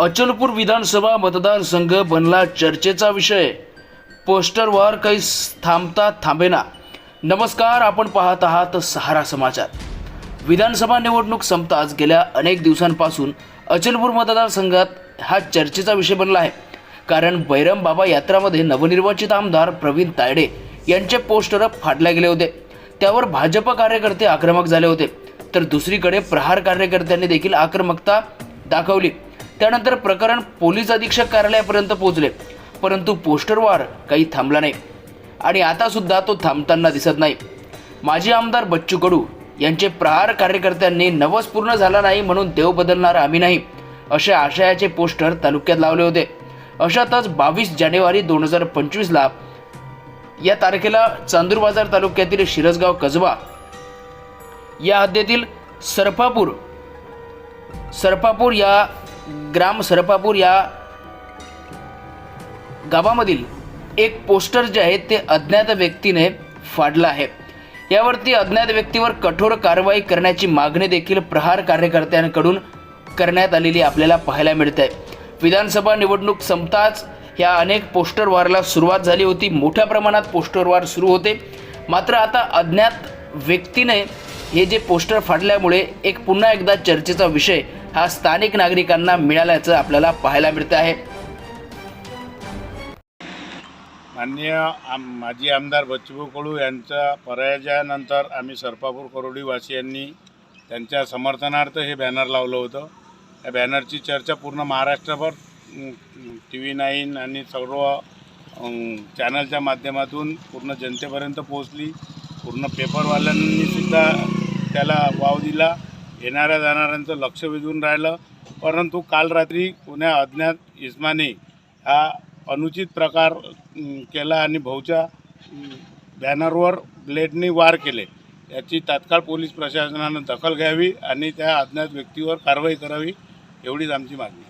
अचलपूर विधानसभा मतदारसंघ बनला चर्चेचा विषय. पोस्टरवर काही थांबता थांबेना. नमस्कार आपण पाहत आहात सहारा समाचार. विधानसभा निवडणूक संपताच गेल्या अनेक दिवसांपासून अचलपूर मतदारसंघात हा चर्चेचा विषय बनला आहे. कारण बैरम बाबा यात्रामध्ये नवनिर्वाचित आमदार प्रवीण तायडे यांचे पोस्टर फाडले गेले होते. त्यावर भाजप कार्यकर्ते आक्रमक झाले होते. तर दुसरीकडे प्रहार कार्यकर्त्यांनी देखील आक्रमकता दाखवली. त्यानंतर प्रकरण पोलीस अधीक्षक कार्यालयापर्यंत पोहोचले. परंतु पोस्टरवार काही थांबला नाही. आणि आता सुद्धा तो थांबताना दिसत नाही. माजी आमदार बच्चू कडू यांचे प्रहार कार्यकर्त्यांनी नवस पूर्ण झाला नाही म्हणून देव बदलणार आम्ही नाही अशा आशयाचे पोस्टर तालुक्यात लावले होते. अशातच बावीस जानेवारी दोन हजार पंचवीसला या तारखेला चांदूर बाजार तालुक्यातील शिरसगाव कसबा या हद्दीतील सरपापूर सरपापूर या ग्राम सरपापूर या गावामधील एक पोस्टर जे आहे ते अज्ञात व्यक्तीने फाडलं आहे. यावरती अज्ञात व्यक्तीवर कठोर कारवाई करण्याची मागणी देखील प्रहार कार्यकर्त्यांकडून करण्यात आलेली आपल्याला पाहायला मिळते आहे विधानसभा निवडणूक संपताच ह्या अनेक पोस्टर वारला सुरुवात झाली होती. मोठ्या प्रमाणात पोस्टर वार सुरू होते. मात्र आता अज्ञात व्यक्तीने हे जे पोस्टर फाडल्यामुळे एक पुन्हा एकदा चर्चेचा विषय हा स्थानिक नागरिकांना मिळाल्याचं आपल्याला पाहायला मिळतं आहे. माननीय आम माजी आमदार बच्चूभाऊ कडू यांच्या पराजयानंतर आम्ही सरपापूर करोडीवासियांनी त्यांच्या समर्थनार्थ हे बॅनर लावलं होतं. या बॅनरची चर्चा पूर्ण महाराष्ट्रभर टी व्ही नाईन आणि सर्व चॅनलच्या माध्यमातून पूर्ण जनतेपर्यंत पोहोचली. पूर्ण पेपरवाल्यांनी सुद्धा त्याला वाव दिला. येणाऱ्या जाणाऱ्यांचं लक्ष वेधून राहिलं. परंतु काल रात्री कोण्या अज्ञात इस्माने हा अनुचित प्रकार केला आणि भाऊच्या बॅनरवर ब्लेडने वार केले. याची तात्काळ पोलीस प्रशासनानं दखल घ्यावी आणि त्या अज्ञात व्यक्तीवर कारवाई करावी एवढीच आमची मागणी.